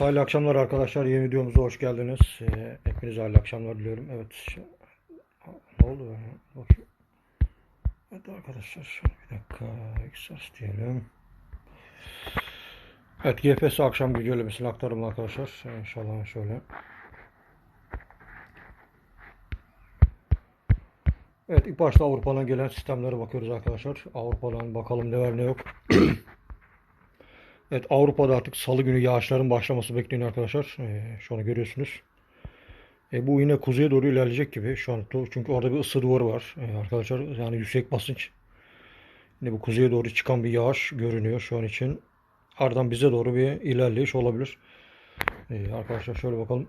Evet hayırlı akşamlar arkadaşlar. Yeni videomuza hoş geldiniz. Ee, hepinize hayırlı akşamlar diliyorum. Evet. Ne oldu. Evet arkadaşlar. Bir dakika. Xers diyelim. Evet GPS akşam güncellemesini aktarım arkadaşlar. Ee, İnşallah şöyle. Evet ilk başta Avrupa'dan gelen sistemlere bakıyoruz arkadaşlar. Avrupa'dan bakalım ne var ne yok. Evet Avrupa'da artık salı günü yağışların başlaması bekleniyor arkadaşlar. Ee, şu an görüyorsunuz. E, bu yine kuzeye doğru ilerleyecek gibi şu an. Çünkü orada bir ısı duvarı var Ee, arkadaşlar. Yani yüksek basınç. Yine bu kuzeye doğru çıkan bir yağış görünüyor şu an için. Ardından bize doğru bir ilerleyiş olabilir. Ee, arkadaşlar şöyle bakalım.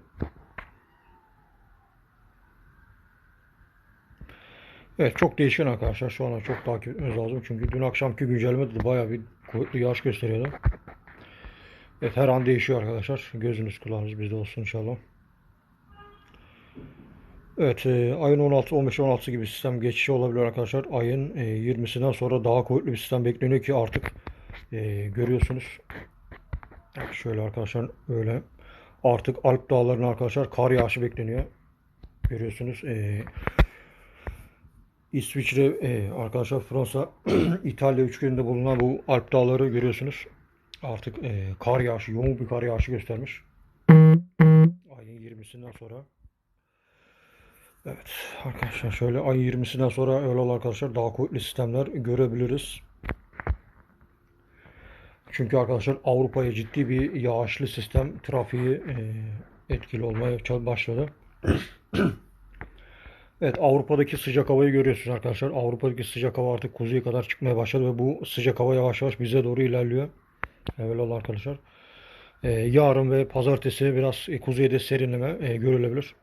Evet çok değişken arkadaşlar. Şu an çok takip etmemiz lazım. Çünkü dün akşamki güncellemede de bayağı bir kuvvetli yağış gösteriyordu. Evet her an değişiyor arkadaşlar. Gözünüz kulağınız bizde olsun inşallah. Evet e, ayın 16, 15, 16 gibi sistem geçişi olabilir arkadaşlar. Ayın e, 20'sinden sonra daha kuvvetli bir sistem bekleniyor ki artık e, görüyorsunuz. Şöyle arkadaşlar öyle. Artık Alp dağlarına arkadaşlar kar yağışı bekleniyor. Görüyorsunuz. E, İsviçre, e, arkadaşlar Fransa, İtalya üçgeninde bulunan bu Alp dağları görüyorsunuz. Artık e, kar yağışı, yoğun bir kar yağışı göstermiş. Ayın 20'sinden sonra. Evet arkadaşlar şöyle ayın 20'sinden sonra öyle arkadaşlar daha kuvvetli sistemler görebiliriz. Çünkü arkadaşlar Avrupa'ya ciddi bir yağışlı sistem trafiği e, etkili olmaya başladı. Evet Avrupa'daki sıcak havayı görüyorsunuz arkadaşlar. Avrupa'daki sıcak hava artık kuzeye kadar çıkmaya başladı ve bu sıcak hava yavaş yavaş bize doğru ilerliyor. Evet oldu arkadaşlar. Ee, yarın ve pazartesi biraz e, kuzeyde serinleme e, görülebilir.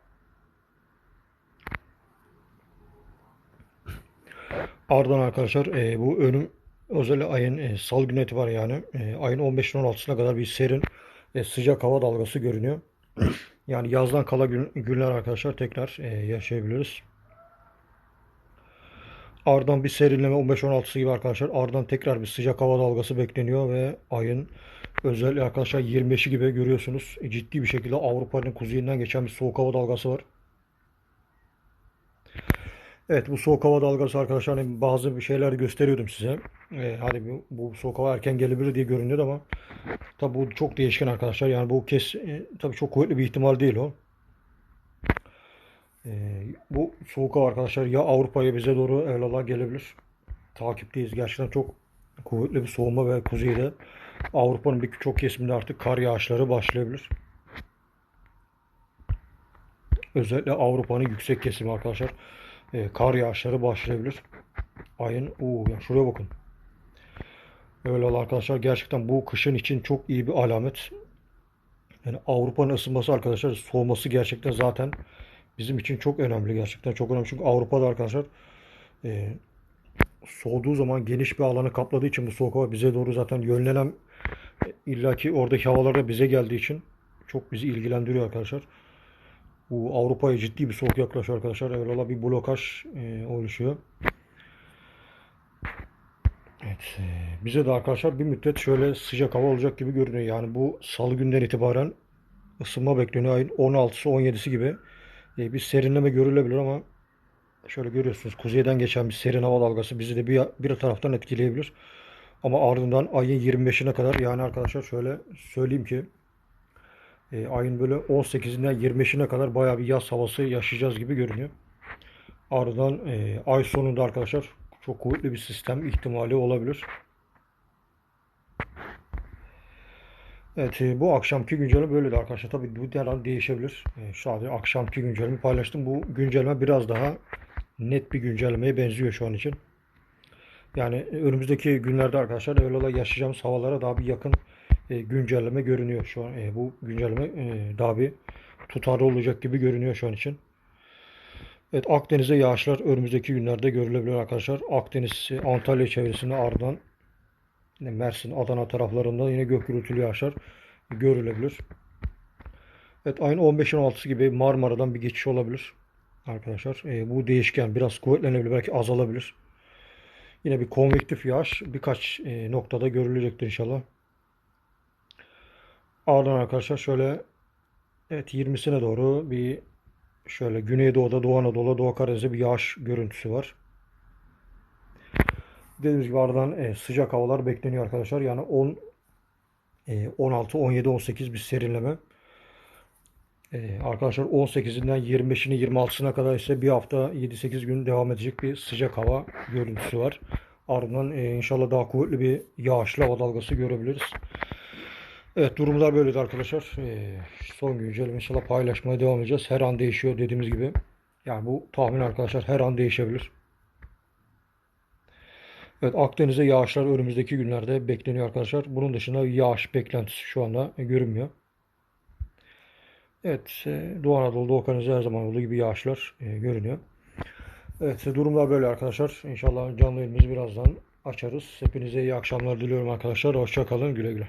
Ardından arkadaşlar e, bu önüm özel ayın e, salı günü itibaren yani e, ayın 15-16'sına kadar bir serin e, sıcak hava dalgası görünüyor. Yani yazdan kala gün, günler arkadaşlar tekrar e, yaşayabiliriz. Ardından bir serinleme 15-16'sı gibi arkadaşlar. Ardından tekrar bir sıcak hava dalgası bekleniyor ve ayın özellikle arkadaşlar 25'i gibi görüyorsunuz. Ciddi bir şekilde Avrupa'nın kuzeyinden geçen bir soğuk hava dalgası var. Evet bu soğuk hava dalgası arkadaşlar hani bazı bir şeyler gösteriyordum size. Ee, hani bu, bu soğuk hava erken gelebilir diye görünüyordu ama tabi bu çok değişken arkadaşlar. Yani bu kes e, tabi çok kuvvetli bir ihtimal değil o. Ee, bu soğuk hava arkadaşlar ya Avrupa'ya bize doğru evlallah gelebilir. Takipteyiz. Gerçekten çok kuvvetli bir soğuma ve kuzeyde Avrupa'nın birçok kesiminde artık kar yağışları başlayabilir. Özellikle Avrupa'nın yüksek kesimi arkadaşlar. E, kar yağışları başlayabilir. Ayın uuu ya şuraya bakın. Öyle arkadaşlar gerçekten bu kışın için çok iyi bir alamet. Yani Avrupa'nın ısınması arkadaşlar soğuması gerçekten zaten bizim için çok önemli gerçekten çok önemli. Çünkü Avrupa'da arkadaşlar e, soğuduğu zaman geniş bir alanı kapladığı için bu soğuk hava bize doğru zaten yönlenen e, illaki oradaki havalar da bize geldiği için çok bizi ilgilendiriyor arkadaşlar. Bu Avrupa'ya ciddi bir soğuk yaklaşıyor arkadaşlar. Evvela bir blokaj e, oluşuyor. Evet. E, bize de arkadaşlar bir müddet şöyle sıcak hava olacak gibi görünüyor. Yani bu salı günden itibaren ısınma bekleniyor. Ayın 16'sı 17'si gibi e, bir serinleme görülebilir ama şöyle görüyorsunuz kuzeyden geçen bir serin hava dalgası bizi de bir, bir taraftan etkileyebilir. Ama ardından ayın 25'ine kadar yani arkadaşlar şöyle söyleyeyim ki e, ayın böyle 18'inden 25'ine kadar bayağı bir yaz havası yaşayacağız gibi görünüyor. Ardından e, ay sonunda arkadaşlar çok kuvvetli bir sistem ihtimali olabilir. Evet e, bu akşamki güncelleme böyleydi arkadaşlar. Tabii bu her an değişebilir. E, sadece akşamki güncelleme paylaştım. Bu güncelleme biraz daha net bir güncellemeye benziyor şu an için. Yani e, önümüzdeki günlerde arkadaşlar olarak yaşayacağımız havalara daha bir yakın güncelleme görünüyor şu an. Bu güncelleme daha bir tutarlı olacak gibi görünüyor şu an için. Evet Akdeniz'e yağışlar önümüzdeki günlerde görülebilir arkadaşlar. Akdeniz, Antalya çevresinde ardından yine Mersin, Adana taraflarında yine gök gürültülü yağışlar görülebilir. Evet ayın 15-16'sı gibi Marmara'dan bir geçiş olabilir arkadaşlar. E, bu değişken biraz kuvvetlenebilir belki azalabilir. Yine bir konvektif yağış birkaç e, noktada görülecektir inşallah. Ardından arkadaşlar şöyle evet 20'sine doğru bir şöyle Güneydoğu'da Doğu Anadolu'da Doğu Karadeniz'de bir yağış görüntüsü var. Dediğimiz gibi ardından e, sıcak havalar bekleniyor arkadaşlar. Yani 10 e, 16, 17, 18 bir serinleme. E, arkadaşlar 18'inden 25'ine 26'sına kadar ise bir hafta 7-8 gün devam edecek bir sıcak hava görüntüsü var. Ardından e, inşallah daha kuvvetli bir yağışlı hava dalgası görebiliriz. Evet durumlar böyleydi arkadaşlar. E, son güncel inşallah paylaşmaya devam edeceğiz. Her an değişiyor dediğimiz gibi. Yani bu tahmin arkadaşlar her an değişebilir. Evet Akdeniz'de yağışlar önümüzdeki günlerde bekleniyor arkadaşlar. Bunun dışında yağış beklentisi şu anda görünmüyor. Evet e, Doğu Anadolu, Doğu Karadeniz'de her zaman olduğu gibi yağışlar e, görünüyor. Evet durumlar böyle arkadaşlar. İnşallah canlı yayınımızı birazdan açarız. Hepinize iyi akşamlar diliyorum arkadaşlar. Hoşça kalın. Güle güle.